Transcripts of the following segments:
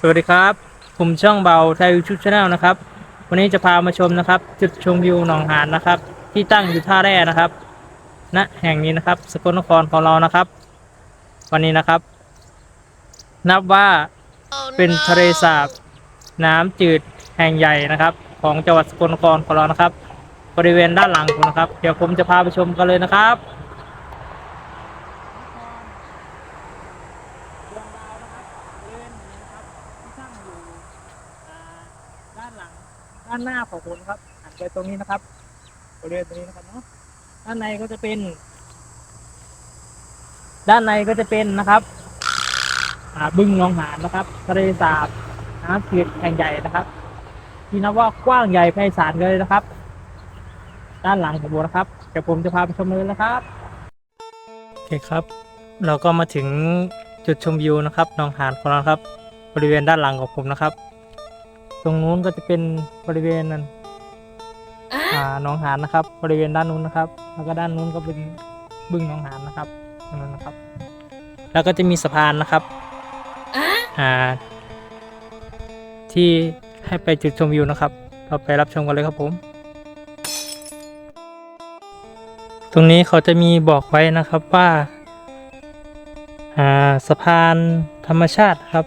สวัสดีครับ ผมช่องเบาไทยวิวชูชาแนลนะครับ วันนี้จะพามาชมนะครับ จุดชมวิวหนองหานนะครับ ที่ตั้งอยู่ท่าแร่นะครับณแห่งนี้นะครับ สกลนครของเรานะครับ วันนี้นะครับ นับว่าเป็นทะเลสาบ น้ำจืดแห่งใหญ่นะครับ ของจังหวัดสกลนครของเรานะครับ บริเวณด้านหลังผมนะครับ เดี๋ยวผมจะพาไปชมกันเลยนะครับ ด้านหลัง ด้านหน้าของผมครับหันไปตรงนี้นะครับบริเวณตรงนี้นะครับเนาะด้านในก็จะเป็น ด้านในก็จะเป็นนะครับอ่าบึงหนองหานนะครับทะเลสาบน้ำจืดแห่งใหญ่นะครับ ที่นับว่ากว้างใหญ่ไพศาลเลยนะครับ ด้านหลังของผมนะครับเดี๋ยวผมจะพาไปชมเลยนะครับโอเคครับ เราก็มาถึงจุดชมวิวนะครับหนองหานของเราครับ บริเวณด้านหลังของผมนะครับ รงนู้นก็จะเป็นบริเวณนั้นอ่าหนองหานนะครับ บริเวณด้านนู้นนะครับ แล้วก็ด้านนู้นก็เป็นบึงหนองหานนะครับตรงนั้นนะครับ แล้วก็จะมีสะพานนะครับอ่า ที่ให้ไปจุดชมวิวนะครับ เราไปรับชมกันเลยครับผม ตรงนี้เขาจะมีบอกไว้นะครับว่า อ่าสะพานธรรมชาติครับ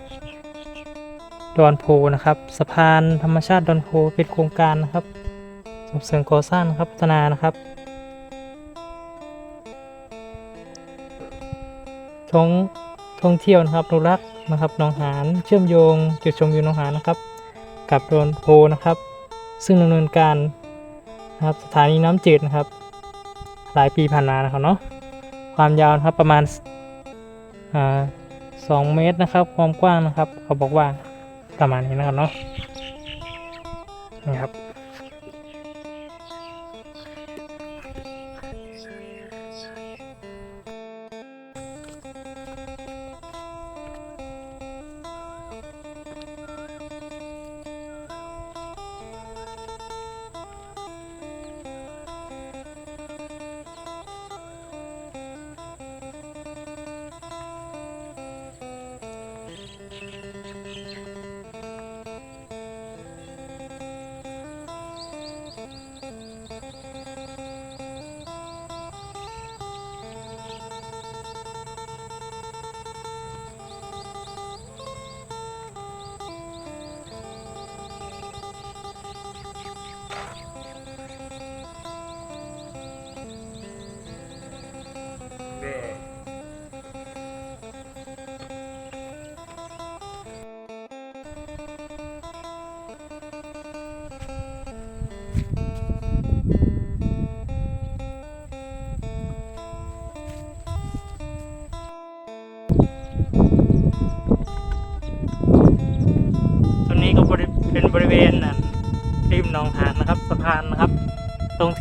ดอนโพนะครับสะพานธรรมชาติดอนโพเป็นโครงการนะครับส่งเสริมก่อสร้างนครับพัฒนานะครับท่องท่องเที่ยวนะครับนุรักษ์นะครับหนองหานเชื่อมโยง จุดชมวิวหนองหานนะครับ กับดอนโพนะครับ ซึ่งดำเนินการนะครับสถานีน้ำจืดนะครับ หลายปีผ่านมานะครับเนาะความยาวนะครับประมาณอ่าสองเมตรนะครับ ความกว้างนะครับ เขาบอกว่า ประมาณนี้นะครับเนาะนี่ครับ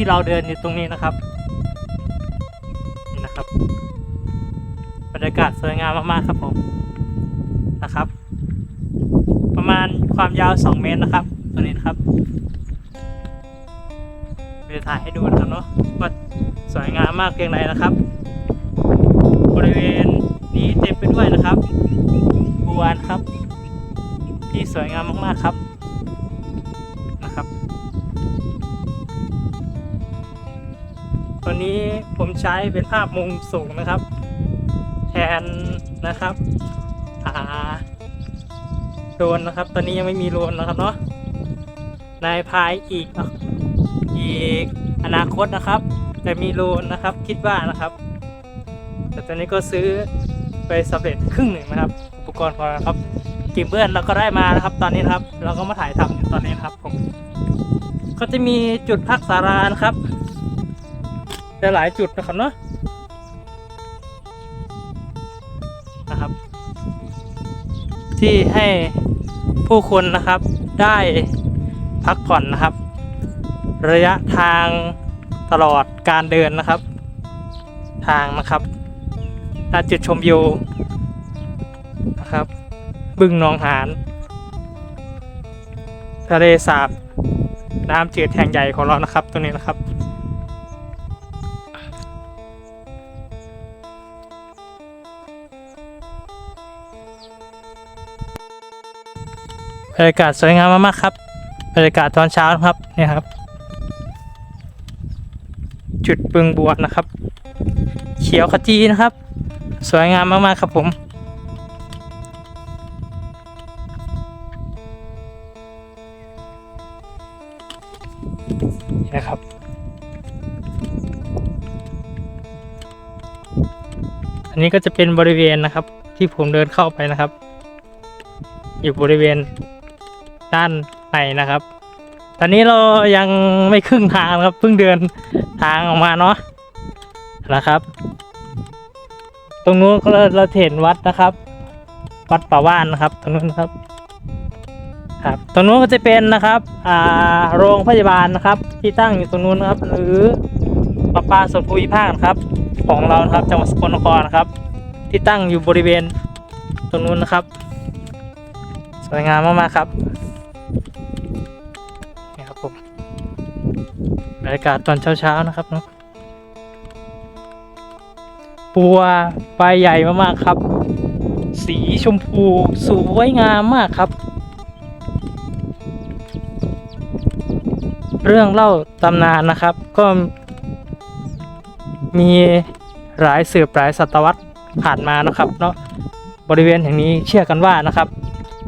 ที่เราเดินอยู่ตรงนี้นะครับนี่นะครับบรรยากาศสวยงามมากๆครับผมนะครับ ประมาณความยาว 2 เมตรนะครับ ตัวนี้นะครับเดี๋ยวถ่ายให้ดูนะครับเนาะว่าสวยงามมากเพียงไรนะครับ บริเวณนี้เต็มไปด้วยนะครับบัวนะครับ ที่สวยงามมากๆครับ วนี้ผมใช้เป็นภาพมุมสูงนะครับ แทนนะครับอ่าโดนนะครับ ตอนนี้ยังไม่มีโดนนะครับเนาะในภายอีกอีกอนาคตนะครับจะมีโดนนะครับคิดว่านะครับ แต่ตอนนี้ก็ซื้อไปสำเร็จครึ่งหนึ่งนะครับ อุปกรณ์ของเราครับกิมเบิลเราก็ได้มานะครับ ตอนนี้นะครับ เราก็มาถ่ายทำอยู่ตอนนี้นะครับผมก็จะมีจุดพักสารานะครับ หลายจุดนะครับเนาะนะครับ ที่ให้ผู้คนนะครับได้พักผ่อนนะครับ ระยะทางตลอดการเดินนะครับ ทางนะครับณจุดชมวิวนะครับ บึงหนองหานทะเลสาบน้ำจืดแห่งใหญ่ของเรานะครับ ตรงนี้นะครับ รรยากาศสวยงามมากๆครับบรรยากาศตอนเช้าครับเนี่ยครับ จุดบึงบัวนะครับ เขียวขจีนะครับ สวยงามมากๆครับผมนี่นะครับ อันนี้ก็จะเป็นบริเวณนะครับ ที่ผมเดินเข้าไปนะครับ อยู่บริเวณ ด้านในนะครับ ตอนนี้เรายังไม่ครึ่งทางครับเพิ่งเดินทางออกมาเนาะนะครับ ตรงนู้นเราเราเห็นวัดนะครับ วัดป่าว่านนะครับ ตรงนู้นครับ ครับ ตรงนู้นก็จะเป็นนะครับอ่าโรงพยาบาลนะครับ ที่ตั้งอยู่ตรงนู้นนะครับ หรือประปาส่วนภูมิภาคครับ ของเรานะครับจังหวัดสกลนครครับ ที่ตั้งอยู่บริเวณตรงนู้นนะครับ สวยงามมากๆครับ นี่ครับผมบรรยากาศตอนเช้าๆนะครับเนาะปัวใบใหญ่มากๆครับ สีชมพูสวยงามมากครับ เรื่องเล่าตำนานนะครับ ก็มีหลายสืบหลายศตวรรษผ่านมานะครับเนาะบริเวณแห่งนี้เชื่อกันว่านะครับ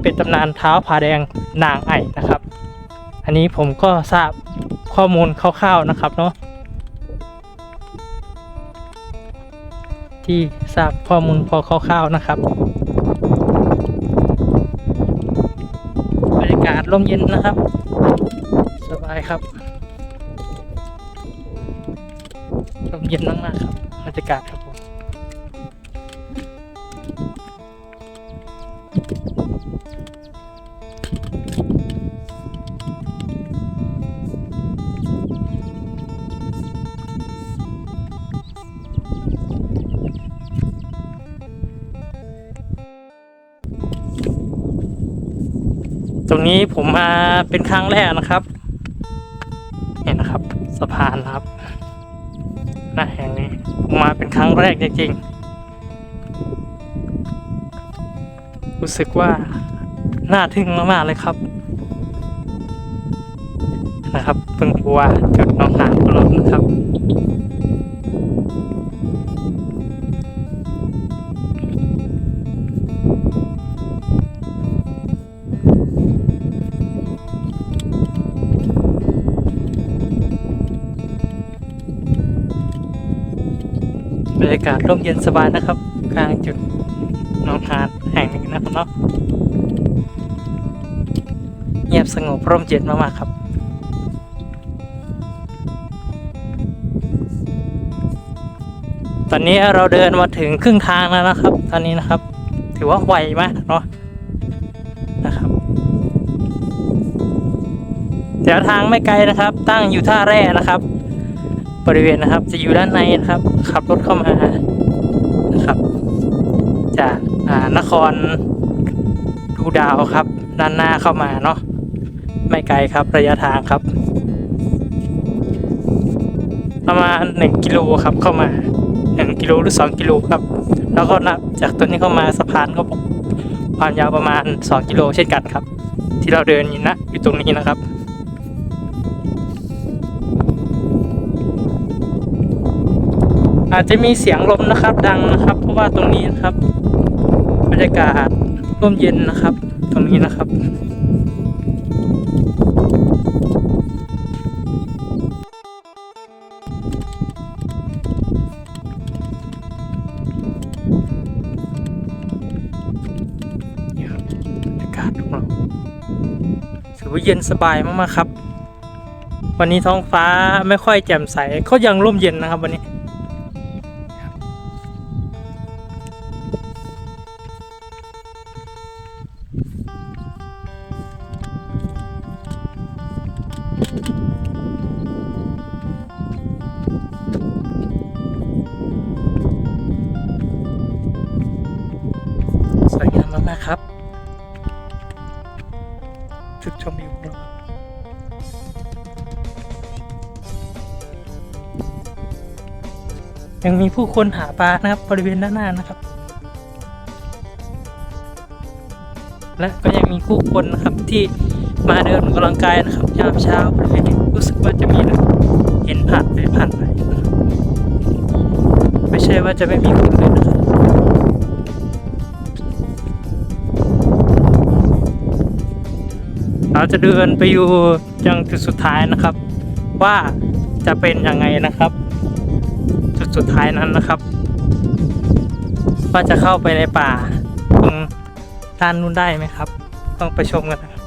เป็นตำนานเท้าผาแดงนางไอ่นะครับ อันนี้ผมก็ทราบข้อมูลคร่าวๆนะครับเนาะที่ทราบข้อมูลพอคร่าวๆนะครับบรรยากาศร่มเย็นนะครับ สบายครับลมเย็นมากๆครับบรรยากาศครับ ตรงนี้ผมมาเป็นครั้งแรกนะครับเนี่ยนะครับ สะพานครับหน้าแห่งนี้ผมมาเป็นครั้งแรกจริงๆรู้สึกว่าน่าทึ่งมากๆเลยครับ นะครับเพิ่งบัวจากหน้องหานของเรานะครับากาศร่มเย็นสบายนะครับ กลางจุดนองหานแห่งนี้นะครับเนาะเงียบสงบร่มเย็นมากๆครับตอนนี้เราเดินมาถึงครึ่งทางแล้วนะครับ ตอนนี้นะครับ ถือว่าไวมากเนาะนะครับเดี๋ยวทางไม่ไกลนะครับ ตั้งอยู่ท่าแร่นะครับ บริเวณนะครับจะอยู่ด้านในนะครับ ขับรถเข้ามานะครับ จากนครดูดาวครับ ด้านหน้าเข้ามาเนาะไม่ไกลครับระยะทางครับ ประมาณหนึ่งกิโลครับเข้ามาหนึ่งกิโลหรือสองกิโลครับ แล้วก็นับจากตัวนี้เข้ามาสะพานก็ความยาวประมาณสองกิโลเช่นกันครับ ที่เราเดินอยู่นะอยู่ตรงนี้นะครับ อาจจะมีเสียงลมนะครับดังนะครับ เพราะว่าตรงนี้นะครับบรรยากาศร่มเย็นนะครับ ตรงนี้นะครับนี่ครับบรรยากาศของเราถือว่าเย็นสบายมากๆครับ วันนี้ท้องฟ้าไม่ค่อยแจ่มใสก็ยังร่มเย็นนะครับวันนี้ มีผู้คนหาปลานะครับบริเวณด้านหน้านะครับ และก็ยังมีผู้คนนะครับที่มาเดินออกำลังกายนะครับยามเช้าบริเวณนี้รู้สึกว่าจะมีนะเห็นผ่านไปผ่านไปไม่ใช่ว่าจะไม่มีคนเลยนะครับเราจะเดินไปอยู่ยังจุดสุดท้ายนะครับ ว่าจะเป็นยังไงนะครับ สุดท้ายนั้นนะครับ ว่าจะเข้าไปในป่าตรงด้านนู้นได้ไหมครับ ต้องไปชมกันนะครับ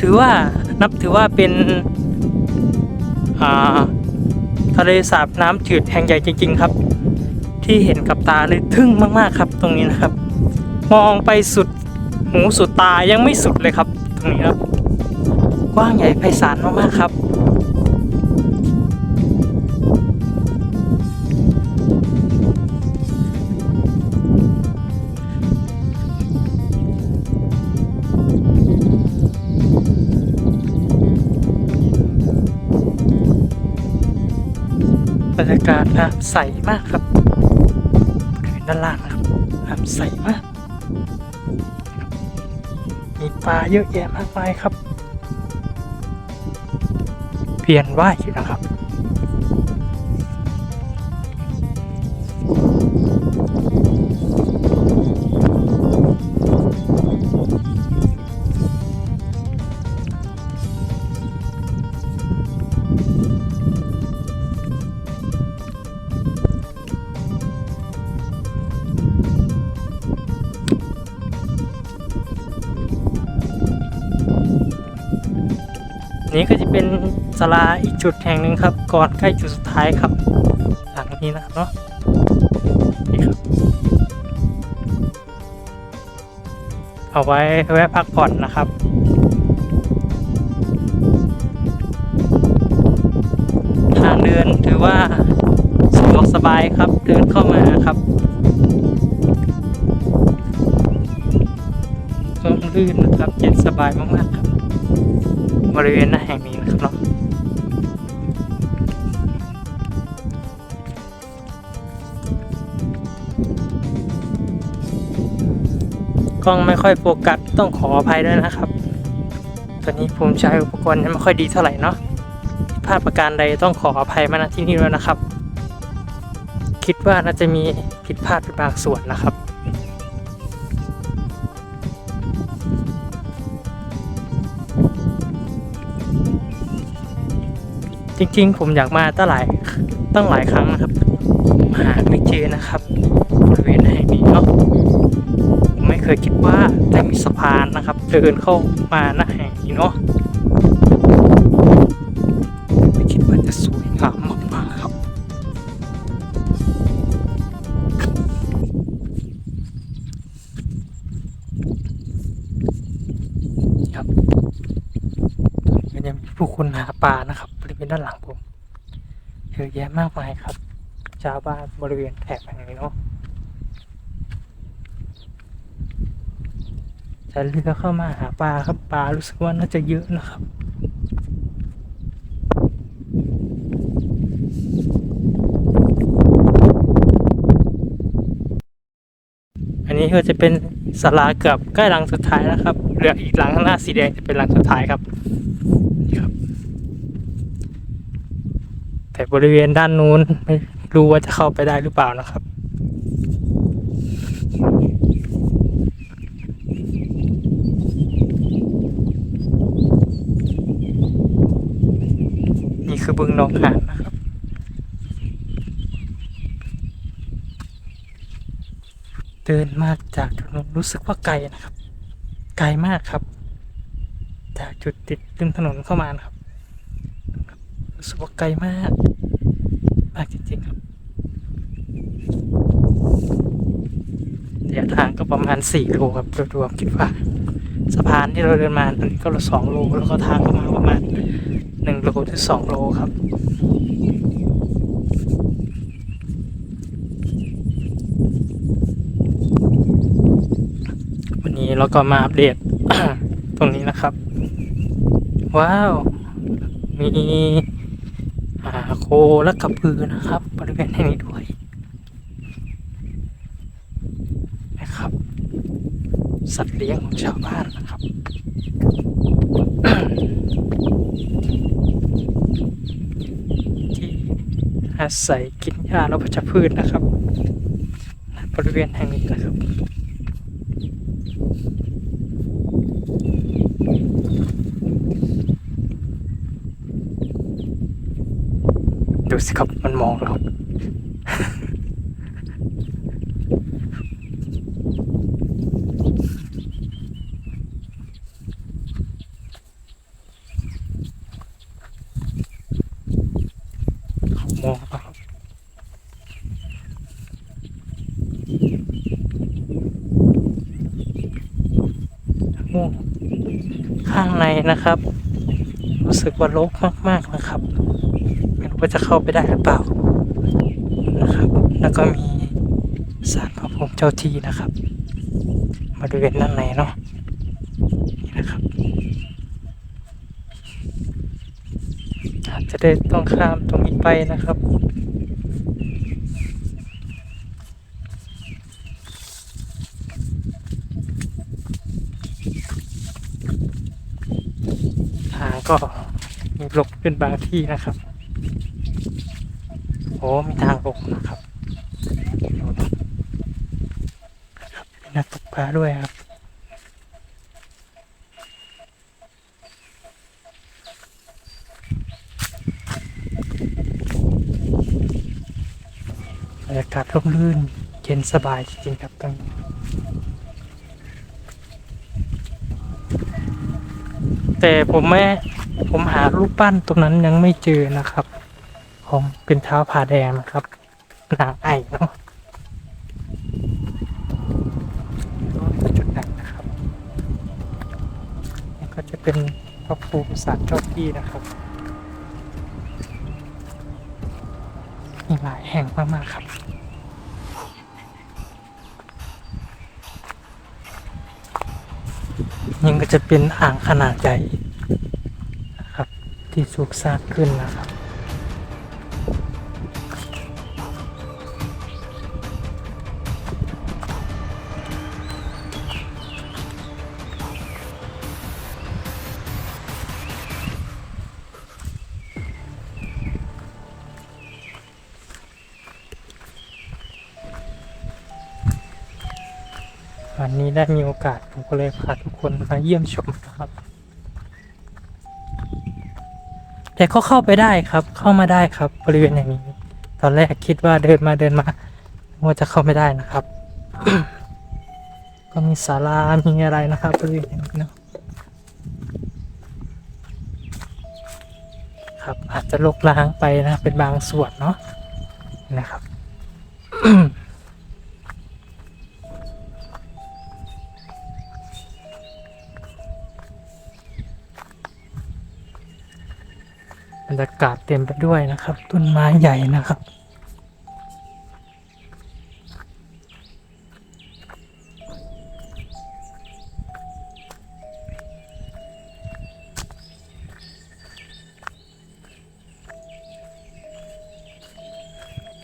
ถือว่านับถือว่าเป็นทะเลสาบน้ำจืดแห่งใหญ่จริง ๆ ครับ ที่เห็นกับตาเลยทึ่งมากๆครับ ตรงนี้นะครับ มองไปสุดหูสุดตายังไม่สุดเลยครับ ตรงนี้ครับ ว้างใหญ่ไพศาลมากๆครับบรรยากาศน้ำใสมากครับบริเวณด้านล่างนะครับน้ำใสมากมีปลาเยอะแยะมากมายครับ เพียนว่ายนะครับ ศาลาอีกจุดแห่งหนึ่งครับ ก่อนใกล้จุดสุดท้ายครับ หลังนี้นะครับเนาะนี่ครับ เอาไว้แวะพักผ่อนนะครับทางเดินถือว่าสะดวกสบายครับเดินเข้ามาครับร่มรื่นนะครับเย็นสบายมากๆครับ บริเวณหน้าแห่งนี้นะครับ ล้องไม่ค่อยโฟกัสต้องขออภัยด้วยนะครับ ตอนนี้ผมใช้อุปกรณ์ไม่ค่อยดีเท่าไหร่เนาะผิดพลาดประการใดต้องขออภัยมาณที่นี่ด้วยนะครับ คิดว่าน่าจะมีผิดพลาดเป็นบางส่วนนะครับจริงๆ ผมอยากมาตั้งหลายตั้งหลายครั้งนะครับ หาไม่เจอนะครับ เคยคิดว่าจะมีสะพานนะครับ เดินเข้ามาหน้าแห่งนี้เนาะไม่คิดว่าจะสวยงามมากๆครับ ครับก็ยังมีผู้คนหาปลานะครับบริเวณด้านหลังผมเยอะแยะมากมายครับ ชาวบ้านบริเวณแถบแห่งนี้เนาะ ใช้เรือเข้ามาหาปลาครับปลารู้สึกว่าน่าจะเยอะนะครับอันนี้ก็จะเป็นศาลาเกือบใกล้หลังสุดท้ายแล้วครับเหลืออีกหลังข้างหน้าสีแดงจะเป็นหลังสุดท้ายครับนี่ครับ แต่บริเวณด้านนู้นไม่รู้ว่าจะเข้าไปได้หรือเปล่านะครับ บึงหนองหานนะครับเดินมาจากถนนรู้สึกว่าไกลนะครับ ไกลมากครับ จากจุดติดริมถนนเข้ามานะครับ รู้สึกว่าไกลมาก มากจริงๆครับระยะทางก็ประมาณสี่โลครับโดยรวมคิดว่า สะพานที่เราเดินมาตอนนี้ก็สองโลแล้วก็ทางก็มาประมาณ หนึ่งโลถึงสองโลครับวันนี้เราก็มาอัปเดตตรงนี้นะครับ ว้าว มีโคและกระพือนะครับ บริเวณนี้ด้วยนะครับ สัตว์เลี้ยงของชาว อาศัยกินหญ้าและวัชพืชนะครับบริเวณแห่งนี้นะครับดูสิครับมันมองเรา เขามองเราโอ้ข้างในะครับ รู้สึกว่ารกมากๆนะครับไม่รู้ว่าจะเข้าไปได้หรือเปล่านะครับ แล้วก็มีสารพระภูมิเจ้าที่นะครับบริเวณด้านในเนาะนี่นะครับอาจจะได้ต้องข้ามตรงนี้ไปนะครับ ทาง ก็มีลกเป็นบางที่นะครับโอ้มีทางลงนะครับครับมีนักตกปลาด้วยครับบรรยากาศร่มรื่นเย็นสบายจริงๆครับตรงนี้แต่ผมไม่ ผมหารูปปั้นตรงนั้นยังไม่เจอนะครับ ของเป็นเท้าผาแดงนะครับนางไอ่เนาะก็เป็นจุดนั้นะครับนี่ก็จะเป็นพระภูมิศาสตร์เจ้าที่นะครับมีหลายแห่งมากๆครับยังก็จะเป็นอ่างขนาดใหญ่ ที่สูกสร้างขึ้นนะครับ วันนี้ได้มีโอกาสผมก็เลยพาทุกคนมาเยี่ยมชมนะครับ แต่ก็เข้าไปได้ครับ เข้ามาได้ครับ บริเวณอย่างนี้ ตอนแรกคิดว่าเดินมาเดินมาว่าจะเข้าไม่ได้นะครับ ก็มีศาลา มีอะไรนะครับบริเวณอย่างนี้เนาะครับอาจจะลกล้างไปนะ เป็นบางส่วนเนาะนะครับากาศเต็มไปด้วยนะครับ ต้นไม้ใหญ่นะครับ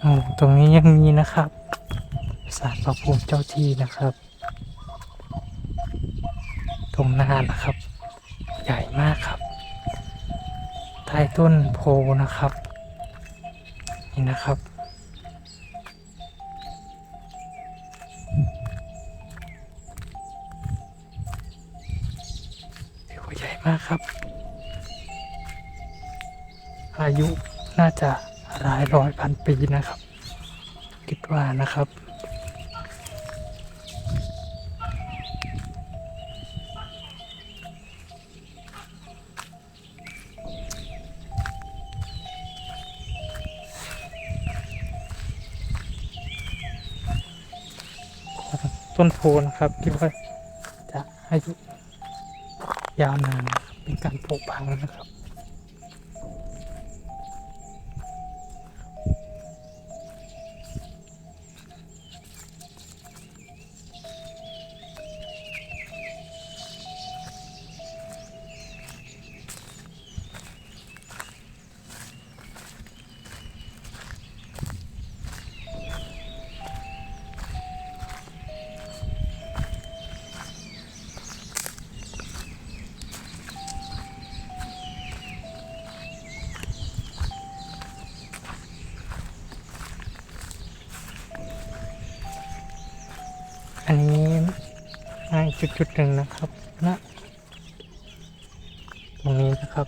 โอ้ตรงนี้ยังมีนะครับศาลพระภูมิเจ้าที่นะครับ ตรงหน้านะครับ ใหญ่มากครับ ใต้ต้นโพนะครับ นี่นะครับ ถือว่าใหญ่มากครับ อายุน่าจะหลายร้อยพันปีนะครับ คิดว่านะครับ ต้นโพนะครับที่ว่าจะอายุยาวนานนะครับเป็นการปลูกพังนะครับ อันนี้ให้จุดจุดๆหนึ่งนะครับนะตรงนี้นะครับ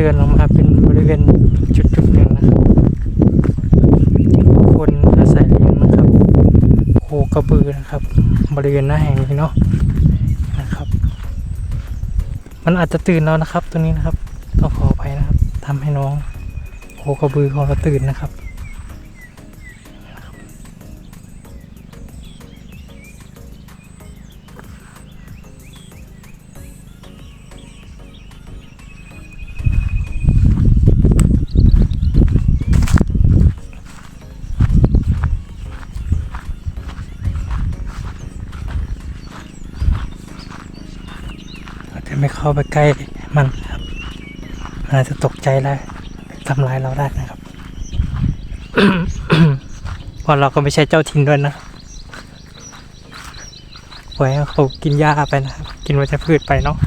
เดินลงมาเป็นบริเวณจุดจุดๆหนึ่งนะครับคนอาศัยเลี้ยงนะครับโคกระบือนะครับ บริเวณหน้าแห่งนี้เนาะนะครับ มันอาจจะตื่นแล้วนะครับตัวนี้นะครับต้องขออภัยนะครับทำให้น้องโคกระบือของเราตื่นนะครับ ไม่เข้าไปใกล้มันครับมันอาจจะตกใจได้ทำร้ายเราได้นะครับเพราะเราก็ไม่ใช่เจ้าถิ่นด้วยนะไว้เขากินหญ้าไปนะครับ กินวัชพืชไปเนาะ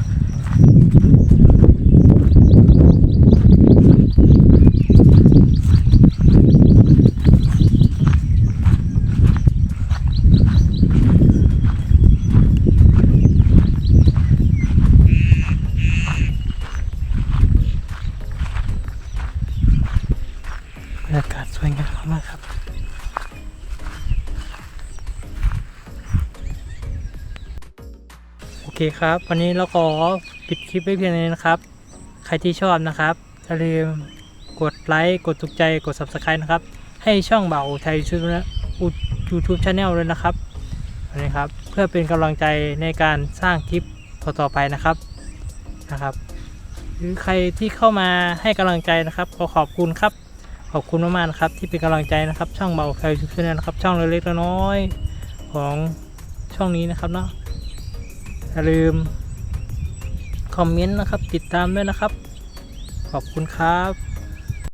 บรรยากาศสวยงามมากครับ โอเคครับ วันนี้เราขอปิดคลิปไว้เพียงนี้นะครับ ใครที่ชอบนะครับอย่าลืมกดไลค์กดถูกใจกด subscribe นะครับ ให้ช่องเบาไทยชูยูทูบชาแนลเลยนะครับนะครับ เพื่อเป็นกำลังใจในการสร้างคลิปต่อๆไปนะครับนะครับ หรือใครที่เข้ามาให้กำลังใจนะครับ ขอขอบคุณครับ ขอบคุณมากๆนะครับที่เป็นกำลังใจนะครับ ช่องเบาไทยยูทูบชาแนลนะครับ ช่องเล็กๆน้อยๆของช่องนี้นะครับเนาะอย่าลืมคอมเมนต์นะครับ ติดตามด้วยนะครับ ขอบคุณครับ